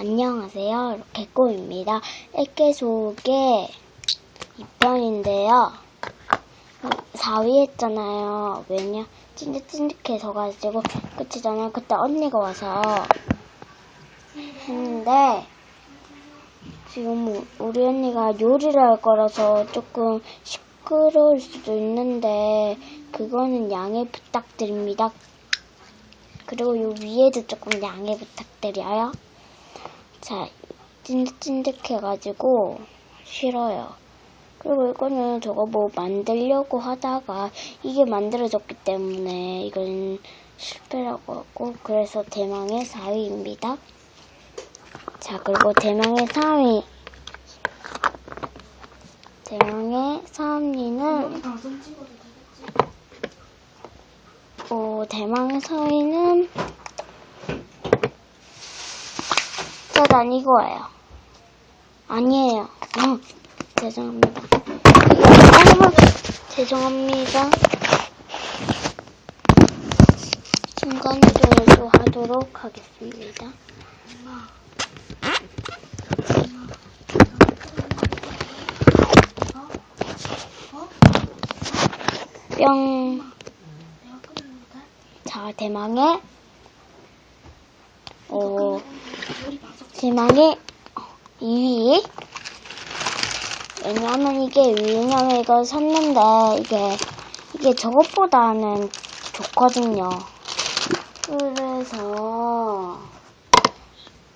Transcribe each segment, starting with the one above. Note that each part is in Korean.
안녕하세요. 개꼬입니다. 액계 속의 2편인데요. 4위 했잖아요. 왜냐? 찐득찐득해서 가지고 끝이잖아요. 그때 언니가 와서 했는데 지금 우리 언니가 요리를 할 거라서 조금 시끄러울 수도 있는데 그거는 양해 부탁드립니다. 그리고 요 위에도 조금 양해 부탁드려요. 자, 찐득찐득해가지고 싫어요. 그리고 이거는 저거 뭐 만들려고 하다가 이게 만들어졌기 때문에 이건 실패라고 하고 그래서 대망의 4위입니다. 자, 그리고 대망의 3위. 대망의 3위는 방송 찍어도 되겠지? 어, 대망의 4위는 짜잔 이거예요. 아니에요. 어, 죄송합니다. 여러분 죄송합니다. 중간조도 하도록 하겠습니다. 뿅. 자, 대망의 어, 대망의 2위. 왜냐면 이게 왜냐면 이걸 샀는데 이게 이게 저것보다는 좋거든요. 그래서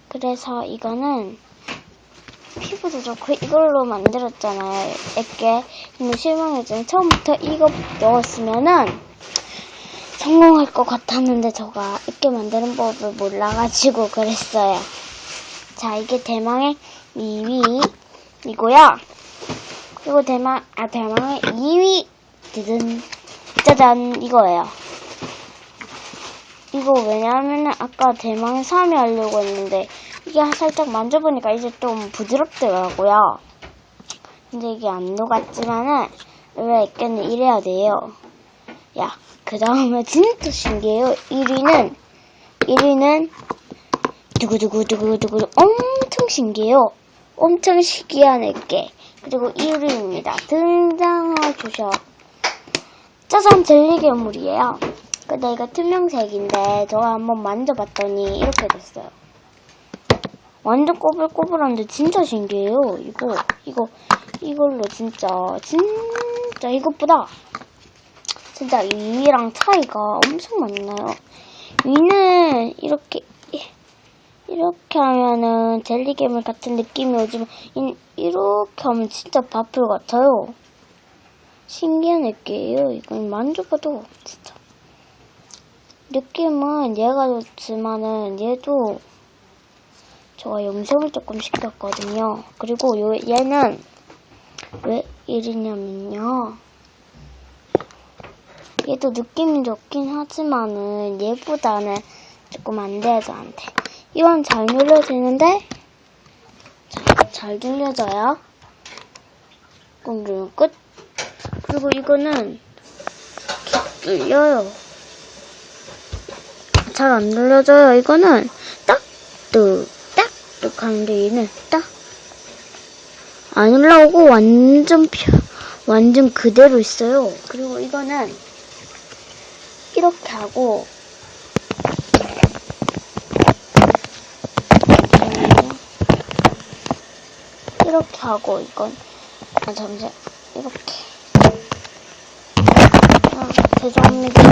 그래서 이거는 피부도 좋고 이걸로 만들었잖아요. 액게 근데 실망했잖아요. 처음부터 이거 넣었으면은 성공할 것 같았는데 저가 액게 만드는 법을 몰라가지고 그랬어요. 자, 이게 대망의 2위이고요. 그리고 대망, 아, 대망의 2위, 드든, 짜잔, 이거예요. 이거 왜냐하면 아까 대망의 3위 하려고 했는데, 이게 살짝 만져보니까 이제 좀 부드럽더라고요. 근데 이게 안 녹았지만은, 왜 액견은 이래야 돼요. 야, 그 다음에 진짜 신기해요. 1위는, 1위는, 두구두구두구두구 엄청 신기해요. 엄청 신기한 액게. 그리고 1위입니다. 등장해 주셔. 짜잔 젤리 괴물이에요. 근데 이거 투명색인데 제가 한번 만져봤더니 이렇게 됐어요. 완전 꼬불꼬불한데 진짜 신기해요. 이거 이거 이걸로 진짜 진짜 이것보다 진짜 위랑 차이가 엄청 많나요? 위는 이렇게 이렇게 하면은 젤리 괴물 같은 느낌이 오지만 이- 이렇게 하면 진짜 바풀 같아요. 신기한 느낌이에요. 이건 만져봐도 진짜 느낌은 얘가 좋지만은 얘도 제가 영상을 조금 시켰거든요. 그리고 요 얘는 왜 이러냐면요. 얘도 느낌이 좋긴 하지만은 얘보다는 조금 안 돼요, 저한테. 이건 잘 눌려지는데, 자, 잘 눌려져요. 그럼 누르 끝. 그리고 이거는 눌려요. 잘 안 눌려져요. 이거는 딱, 뚝, 딱, 뚝 하는데 얘는 딱. 안 올라오고 완전 펴, 완전 그대로 있어요. 그리고 이거는 이렇게 하고, 잠시만요. 이렇게 하고 이건. 아 잠시 이렇게. 아, 죄송합니다.